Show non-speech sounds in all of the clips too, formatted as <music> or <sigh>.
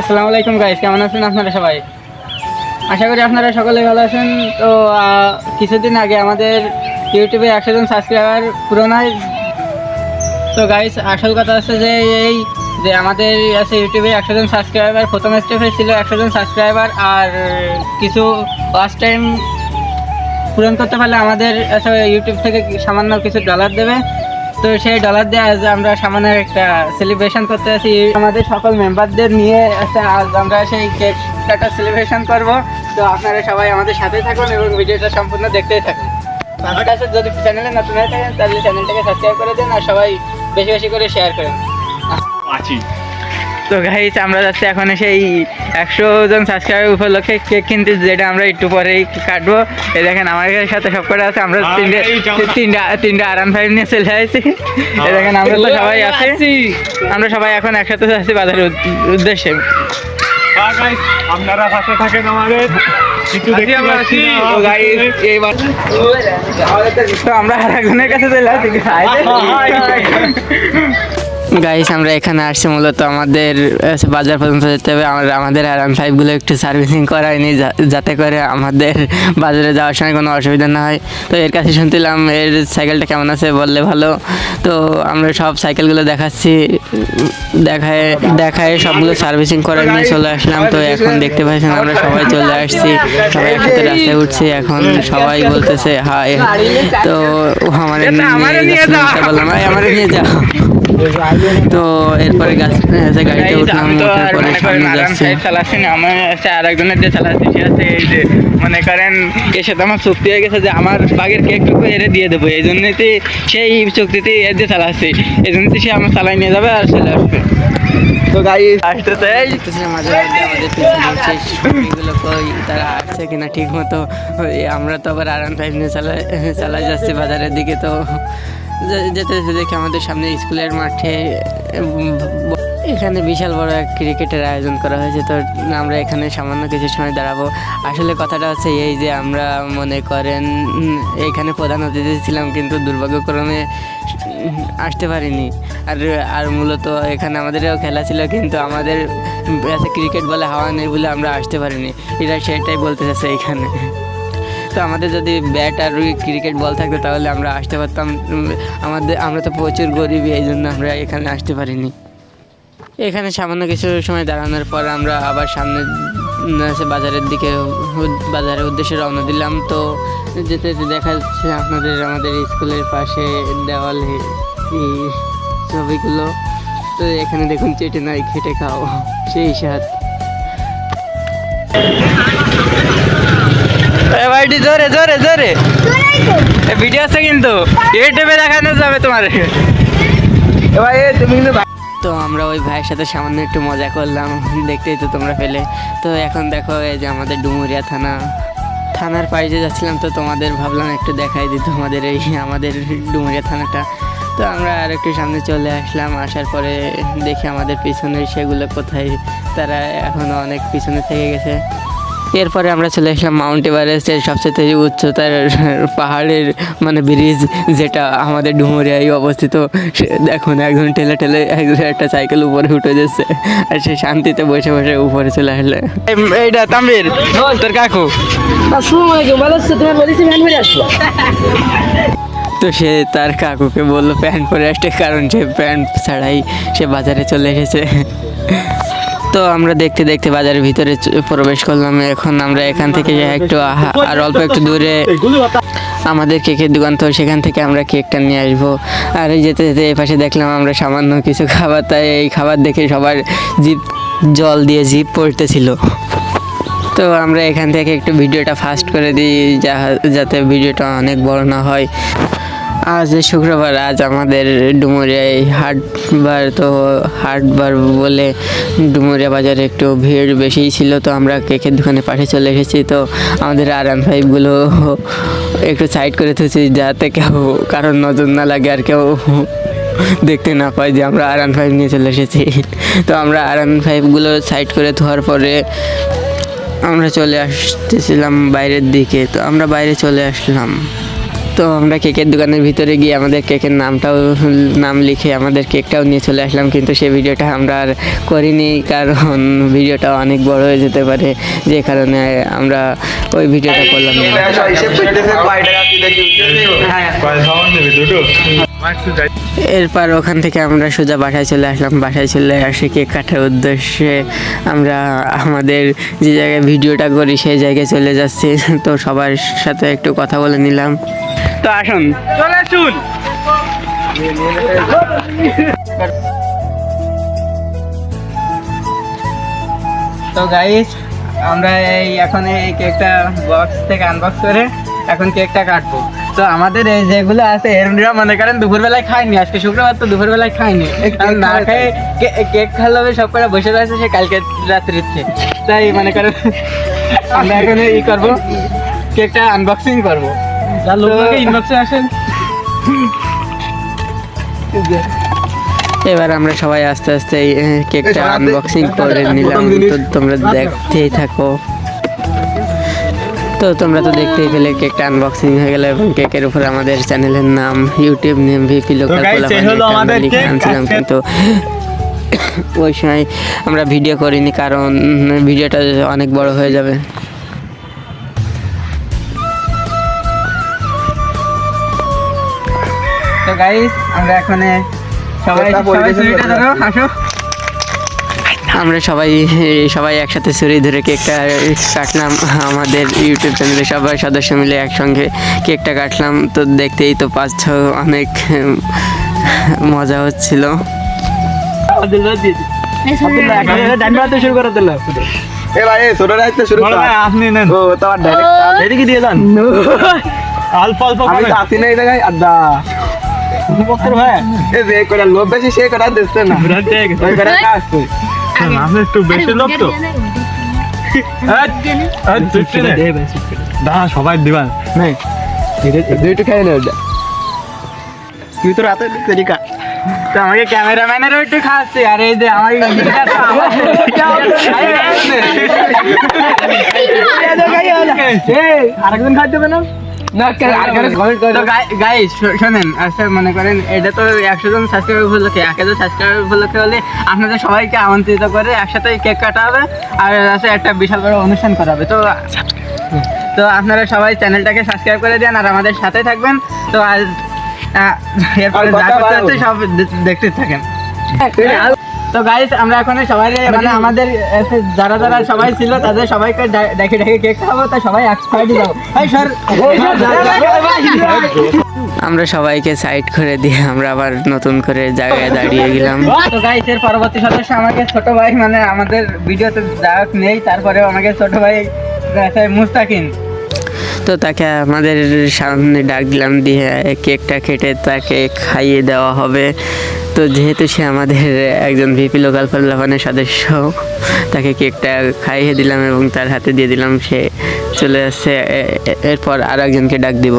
আসসালামু আলাইকুম গাইস কেমন আছেন আপনারা সবাই? আশা করি আপনারা সকলে ভালো আছেন। তো কিছুদিন আগে আমাদের ইউটিউবে একশো জন সাবস্ক্রাইবার পূরণ হয়। তো গাইস আসল কথা হচ্ছে যে এই যে আমাদের আছে ইউটিউবে একশো জন সাবস্ক্রাইবার প্রথম স্টেপে ছিল একশো জন সাবস্ক্রাইবার আর কিছু ফার্স্ট টাইম পূরণ করতে পারলে আমাদের ইউটিউব থেকে সামান্য কিছু ডলার দেবে। তো সেই ডলার দিয়ে আজ আমরা সামনে একটা সেলিব্রেশন করতে আছি। আমাদের সকল মেম্বারদের নিয়ে আজ আমরা সেই কেক কাটা সেলিব্রেশন করব। তো আপনারা সবাই আমাদের সাথে থাকুন এবং ভিডিওটা সম্পূর্ণ দেখতেই থাকুন। আমার কাছে যদি চ্যানেলে নতুন হয়ে থাকেন তাহলে চ্যানেলটাকে সাবস্ক্রাইব করে দিন আর সবাই বেশি বেশি করে শেয়ার করেন আছি। তো গাইস আমরা যাচ্ছি এখন সেই একশো জন সাবস্ক্রাইবার উপলক্ষে কেক কিনতে যেটা আমরা একটু পরেই কাটবো। এই দেখেন আমার সাথে সব করে আছে আমরা তিনটে তিনটা তিনটা আরাম ফাইভ নিয়ে চলে আসছি। এই দেখেন আমরা তো সবাই আছি। আমরা সবাই এখন একসাথে যাচ্ছি বাজারের উদ্দেশ্যে। আপনারা পাশে থাকেন আমাদের। তো guys, এইবার তো আমরা আর একজনের কাছে চলে আসছি। গাইস আমরা এখানে আসছি মূলত আমাদের বাজার পর্যন্ত যেতে হবে। আমরা আমাদের আরাম ফাইভগুলো একটু সার্ভিসিং করায়নি যা- যাতে করে আমাদের <laughs> বাজারে যাওয়ার সময় কোনো অসুবিধা না হয়। তো এর কাছে শুনছিলাম এর সাইকেলটা কেমন আছে বললে ভালো। তো আমরা সব সাইকেলগুলো দেখাচ্ছি দেখায় দেখায় সবগুলো সার্ভিসিং করে নিয়ে চলে আসলাম। তো এখন দেখতে পাচ্ছেন আমরা সবাই চলে আসছি সবাই একসাথে রাস্তায় উঠছি। এখন সবাই বলতেছে হাই তো আমার নিয়ে বললাম "এই, আমারে নিয়ে যাও। <laughs> <laughs> তো এরপরে গাছ গাড়িতে উঠলাম ওঠার পরে সামনে যাচ্ছি। চালাচ্ছি না আমার আর একজনের যে চালাচ্ছি সে হচ্ছে এই যে মনে করেন এর সাথে আমার চুক্তি হয়ে গেছে যে আমার বাঘের কেকটুকু এরে দিয়ে দেবো এই জন্যতে সেই চুক্তিতে এর দিয়ে চালাচ্ছি এই জন্যতে সে আমার চালাই নিয়ে যাবে আর চলে আসবে। তো গাড়ি আসতেছে। মাঝে মধ্যে আমাদের পিছনে কই তারা আসছে কিনা ঠিক মতো আমরা তো আবার আরাম ফাইভ নিয়ে চালাই চালাই যাচ্ছি বাজারের দিকে তো যে- যেতে যেতে দেখি আমাদের সামনে স্কুলের মাঠে এখানে বিশাল বড় এক ক্রিকেটের আয়োজন করা হয়েছে। তো আমরা এখানে সামান্য কিছু সময় দাঁড়াবো। আসলে কথাটা হচ্ছে এই যে আমরা মনে করেন এখানে প্রধান অতিথি ছিলাম কিন্তু দুর্ভাগ্যক্রমে আসতে পারিনি। আর আর মূলত এখানে আমাদেরও খেলা ছিল কিন্তু আমাদের ক্রিকেট বলে হাওয়া নেই বলে আমরা আসতে পারিনি। এটা সেটাই বলতে চাচ্ছে এখানে। তো আমাদের যদি ব্যাট আর ক্রিকেট বল থাকতো তাহলে আমরা আসতে পারতাম। আমাদের, আমরা তো প্রচুর গরিবই এই জন্য আমরা এখানে আসতে পারিনি। এখানে সামান্য কিছু সময় দাঁড়ানোর পর আমরা আবার সামনে বাজারের দিকে, বাজারের উদ্দেশ্যে রওনা দিলাম। তো যেতে যেতে দেখা যাচ্ছে আপনাদের, আমাদের স্কুলের পাশে দেওয়ালে ছবিগুলো। তো এখানে দেখুন, চেটে নাই খেটে খাও সেই স্বাদ। এবারটি জোরে জোরে জোরে। ভিডিও আছে কিন্তু। ইউটিউবে দেখানো যাবে তোমার। এবার তুমি কিন্তু তো আমরা ওই ভাইয়ের সাথে সামান্য একটু মজা করলাম। দেখতেই তো তোমরা পেলে। তো এখন দেখো এই যে আমাদের ডুমুরিয়া থানা। থানার পাশে যাচ্ছিলাম তো তোমাদের ভাবলাম একটু দেখাই দিত আমাদের এই আমাদের ডুমুরিয়া থানাটা। তো আমরা আর একটু সামনে চলে আসলাম। আসার পরে দেখি আমাদের পিছনে সেগুলো কোথায়। তারা এখনও অনেক পিছনে থেকে গেছে। এরপরে আমরা চলে আসলাম মাউন্ট এভারেস্টের সবচেয়ে উচ্চতার পাহাড়ের মানে ব্রিজ যেটা আমাদের ডুমুরিয়ায় অবস্থিত। সে দেখুন একজন ঠেলে ঠেলে একজন একটা সাইকেল উপরে উঠে যাচ্ছে আর সে শান্তিতে বসে বসে উপরে চলে আসলে। এইটা তামির তোর কাকু? তো সে তার কাকুকে বলল প্যান্ট পরে আসতে কারণ সে প্যান্ট ছাড়াই সে বাজারে চলে এসেছে। তো আমরা দেখতে দেখতে বাজারের ভিতরে প্রবেশ করলাম। এখন আমরা এখান থেকে একটু আর অল্প একটু দূরে আমাদের কেকের দোকান, তো সেখান থেকে আমরা কেকটা নিয়ে আসব। আর যেতে যেতে এই পাশে দেখলাম আমরা সামান্য কিছু খাবার, তাই এই খাবার দেখে সবার জিপ জল দিয়ে জিপ পড়তেছিল। তো আমরা এখান থেকে একটু ভিডিওটা ফাস্ট করে দিই যা- যাতে ভিডিওটা অনেক বড় না হয়। আজ শুক্রবার, আজ আমাদের ডুমুরিয়ায় হাটবার তো হাটবার বলে ডুমুরিয়া বাজারে একটু ভিড় বেশিই ছিল, তো আমরা কেকের দোকানে পাশে চলে এসেছি। তো আমাদের আর এন ফাইভগুলো একটু সাইড করে তুলছি যাতে কেউ কারোর নজর না লাগে আর কেউ দেখতে না পাই যে আমরা আর ফাইভ নিয়ে চলে এসেছি। তো আমরা আর ফাইভগুলো সাইড করে ধোয়ার পরে আমরা চলে আসতেছিলাম বাইরের দিকে, তো আমরা বাইরে চলে আসলাম। তো আমরা কেকের দোকানের ভিতরে গিয়ে আমাদের কেকের নামটাও, নাম লিখে আমাদের কেকটাও নিয়ে চলে আসলাম। কিন্তু সেই ভিডিওটা আমরা আর করিনি, কারণ ভিডিওটা অনেক বড় হয়ে যেতে পারে, যে কারণে আমরা ওই ভিডিওটা করলাম না। এরপর ওখান থেকে আমরা সোজা বাসায় চলে আসলাম। বাসায় চলে আসে কেক কাটার উদ্দেশ্যে আমরা আমাদের যে জায়গায় ভিডিওটা করি, সেই জায়গায় চলে যাচ্ছি। তো সবার সাথে একটু কথা বলে নিলাম। তো আসুন। চলে আসুন। তো গাইস আমরা এই এখন এই কেকটা বক্স থেকে আনবক্স করে এখন কেকটা কাটবো। তো আমাদের এই যেগুলো আছে এরা মনে করেন দুপুরবেলায় খাইনি আজকে শুক্রবার তো দুপুরবেলায় খাইনি কারণ না খেয়ে কে- কেক খাওয়ালে হবে সব করে বসে রয়েছে সে কালকে রাত্রিতে তাই মনে করেন আমরা এখন ই করব কেকটা আনবক্সিং করব। লোককে ইনবক্সে আসেন। এবার আমরা সবাই আস্তে আস্তে এই, কেকটা আনবক্সিং করে নিলাম। তো তোমরা দেখতেই থাকো। তো তোমরা তো দেখতেই পেলে কেকটা আনবক্সিং হয়ে গেল এবং কেকের উপর আমাদের চ্যানেলের নাম ইউটিউব নেম ভিপি লোকাল। আনছিলাম কিন্তু ওই সময় আমরা ভিডিও করিনি কারণ ভিডিওটা অনেক বড় হয়ে যাবে। গাইস আমরা এখন সবাই সবাই ধরো হাসো আমরা সবাই সবাই একসাথে ছুরি ধরে কেকটা কাটলাম। আমাদের ইউটিউব চ্যানেলে সবাই সদস্য মিলে একসঙ্গে কেকটা কাটলাম। তো দেখতেই তো পাচ্ছ অনেক মজা হচ্ছিল। শুরু করে দিল এ ভাই ছোট রাইতে শুরু বড় আপনি নেন। ও তোমার ডাইরেক্ট এদিকে দিয়ে যান। অল্প অল্প আমি আসি না এই জায়গায় আড্ডা। বক্কর ভাই এ যে করে লোভ বেশি সে করে দিচ্ছে না ওই করে কাজ তুই আপনি একটু বেশি লোক তো এই, এই, নে। সবাই দিবান নাই দুইটু খাই না তুই তো রাতে তরিকা তো আমাকে ক্যামেরাম্যানেরও একটু খাওয়াচ্ছি আর এই যে আমার আরেকজন খাইতে না না তো গাইস শোনেন আচ্ছা মনে করেন এটা তো একশো জন সাবস্ক্রাইবার উপলক্ষে এক হাজার সাবস্ক্রাইবার উপলক্ষে হলে আপনাদের সবাইকে আমন্ত্রিত করে একসাথে কেক কাটা হবে আর আছে একটা বিশাল বড় অনুষ্ঠান করা হবে। তো তো আপনারা সবাই চ্যানেলটাকে সাবস্ক্রাইব করে দেন আর আমাদের সাথে থাকবেন। তো আজ এরপরে যা করতে সব দেখতে থাকেন। তো গাইস আমরা এখন সবাই মানে আমাদের যারা যারা সবাই ছিল তাদের সবাইকে ডেকে ডেকে কেক খাব তা সবাই এক সাইডে যাব এই সর আমরা সবাইকে সাইড করে দিয়ে আমরা আবার নতুন করে জায়গায় দাঁড়িয়ে গেলাম। তো গাইস এর পরবর্তী সদস্য আমাকে ছোট ভাই মানে আমাদের ভিডিওতে যাক নেই তারপরেও আমাকে ছোট ভাই মুস্তাকিন তো তাকে আমাদের সামনে ডাক দিলাম দিয়ে কেকটা কেটে তাকে খাইয়ে দেওয়া হবে। তো যেহেতু সে আমাদের একজন ভিপি লোকাল পরিলাফানের সদস্য, তাকে কেকটা খাইয়ে দিলাম এবং তার হাতে দিয়ে দিলাম। সে চলে আসছে এরপর আর একজনকে ডাক দিব।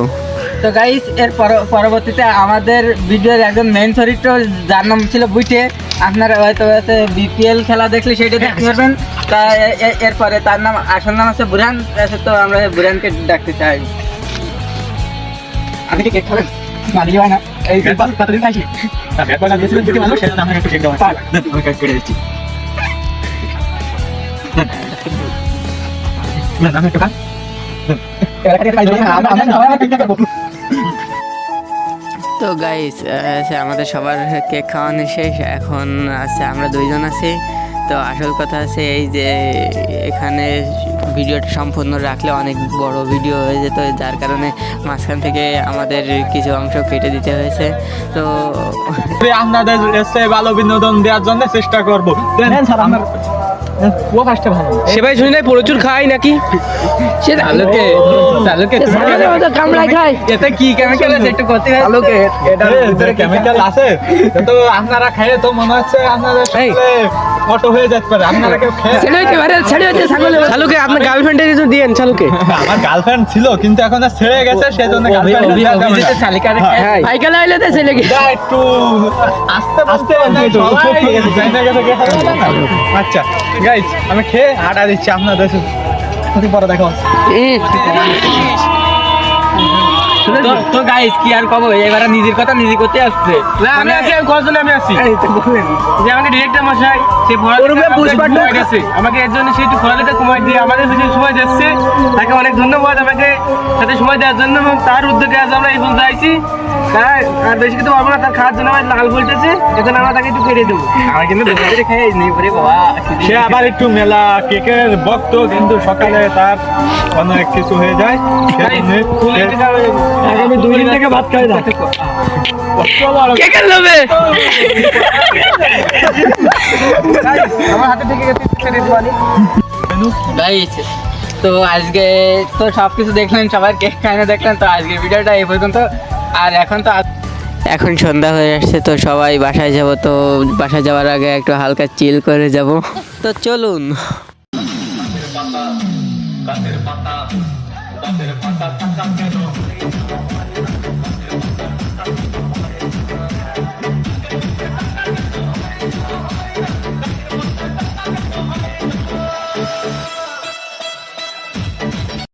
তো গাইস এর পর- পরবর্তীতে আমাদের ভিডিওর একজন মেইন চরিত্র যার নাম ছিল বুইটে আপনারা হয়তো বিপিএল খেলা দেখলে সেটা দেখতে পারবেন তা এরপরে তার নাম আসল নাম আছে বুরহান তো আমরা বুরহানকে ডাকতে চাই আপনি কি কেক খাবেন হয় না এই কতদিন খাইছি তো গাইস আমাদের সবার কেক খাওয়ানো শেষ। এখন আছে আমরা দুইজন আছি। তো আসল কথা আছে এই যে এখানে ভিডিওটা সম্পূর্ণ রাখলে অনেক বড় ভিডিও হয়ে যেত যার কারণে মাঝখান থেকে আমাদের কিছু অংশ কেটে দিতে হয়েছে। তো আপনাদের ভালো বিনোদন দেওয়ার জন্য চেষ্টা করব। ও কাজটা ভালো। সে ভাই শুনি নাই প্রচুর খাই নাকি? সে আলোকে আলোকে কামড়ায় খায়। এটা কি কেমিক্যাল আছে? একটু করতে হবে আলোকে এটার ভিতরে কেমিক্যাল আছে। তো আপনারা খাইলে তো মনে হচ্ছে আপনাদের শরীরে অটো হয়ে যেতে পারে। আপনারা কেউ খেয়ে ছেড়ে হইতে পারে ছেড়ে হইতে ছাগলে চালুকে আপনার গার্লফ্রেন্ডের কিছু দিয়েন চালুকে আমার গার্লফ্রেন্ড ছিল কিন্তু এখন আর ছেড়ে গেছে সেজন্য রেখে হ্যাঁ। সাইকেল আইলে তো ছেলে কি একটু আস্তে আস্তে কে? আচ্ছা গাইজ আমি খেয়ে আটা দিচ্ছি আপনাদের। সাথে পরে দেখো। তো তো গাইস কি আর কব? এবার নিজের কথা নিজে করতে আসছে। না আমি আছি আমি কজন আমি আছি এই তো বলেন। যে আমাকে ডিরেক্টর মশাই সে ওরূপে পুষ্পাটা গেছে আমাকে এর জন্য সে একটু ফরালিতে সময় দিয়ে আমাদের পিছনে সময় দিচ্ছে তাকে অনেক ধন্যবাদ। আমাকে সাথে সময় দেওয়ার জন্য এবং তার উদ্যোগে আজ আমরা এই পর্যন্ত আইছি। আর বেশি কিছু পারব না তার খাওয়ার জন্য আমার লাল বলতেছে এখন আমরা তাকে একটু কেটে দেবো। আমার কিন্তু <laughs> নেই বাবা সে আবার একটু মেলা কেকের ভক্ত কিন্তু সকালে তার অনেক কিছু হয়ে যায়। আগামী দুই দিন থেকে ভাত খাই না। কে কে আমার হাতে থেকে গেছে দিবানি তো আজকে তো সব কিছু দেখলেন সবার কেক খাইনে দেখলেন তো আজকে ভিডিওটা এই পর্যন্ত। আর এখন তো এখন সন্ধ্যা হয়ে আসছে তো সবাই বাসায় যাব তো বাসায় যাওয়ার আগে একটু হালকা চিল করে যাব। তো চলুন। পাতা পাতা পাতা।